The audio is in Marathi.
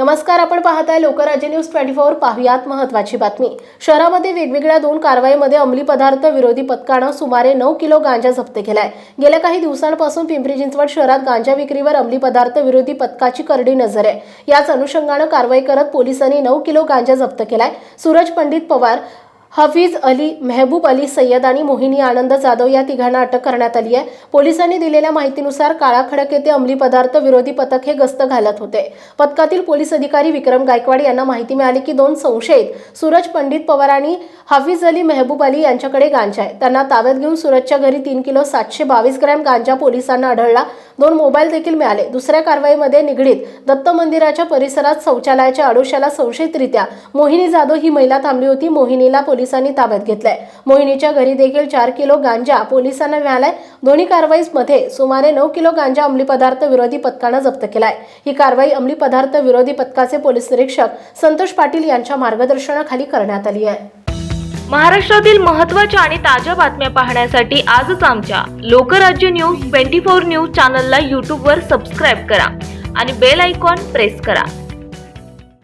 नमस्कार आपण पाहताय लोकराज्य न्यूज ट्वेंटी फोर पाहुयात महत्वाची बातमी. शहरामध्ये वेगवेगळ्या दोन कारवाईमध्ये अंमली पदार्थ विरोधी पथकानं सुमारे नऊ किलो गांजा जप्त केलाय. गेल्या काही दिवसांपासून पिंपरी चिंचवड शहरात गांजा विक्रीवर अंमली पदार्थ विरोधी पथकाची करडी नजर आहे. याच अनुषंगानं कारवाई करत पोलिसांनी नऊ किलो गांजा जप्त केलाय. सूरज पंडित पवार हफीज अली मेहबूब अली सय्यद आणि मोहिनी आनंद जाधव या तिघांना अटक करण्यात आली आहे. पोलिसांनी दिलेल्या माहितीनुसार काळा खडक येथे अंमली पदार्थ विरोधी पथक हे गस्त घालत होते. पथकातील पोलीस अधिकारी विक्रम गायकवाड यांना माहिती मिळाली की दोन संशयित सूरज पंडित पवार आणि हफीज अली मेहबूब अली यांच्याकडे गांजा आहे. त्यांना ताब्यात घेऊन सूरजच्या घरी तीन किलो सातशे बावीस ग्रॅम गांजा पोलिसांना आढळला. दोन मोबाईल देखील मिळाले. दुसऱ्या कारवाईमध्ये निगडीत दत्त मंदिराच्या परिसरात शौचालयाच्या आडोशाला संशयितरित्या मोहिनी जाधव ही महिला थांबली होती. मोहिनीला पोलिसांनी ताब्यात घेतलंय. मोहिनीच्या घरी देखील चार किलो गांजा. पोलिसांना मिळालाय. दोन्ही कारवाईमध्ये सुमारे नऊ किलो गांजा अंमली पदार्थ विरोधी पथकानं जप्त केलाय. ही कारवाई अंमली पदार्थ विरोधी पथकाचे पोलीस निरीक्षक संतोष पाटील यांच्या मार्गदर्शनाखाली करण्यात आली आहे. महाराष्ट्रातील महत्त्वाच्या आणि ताज्या बातम्या पाहण्यासाठी आजच आमच्या Lokrajya news twenty four news चॅनलला यूट्यूबवर सबस्क्राईब करा आणि बेल आयकॉन प्रेस करा.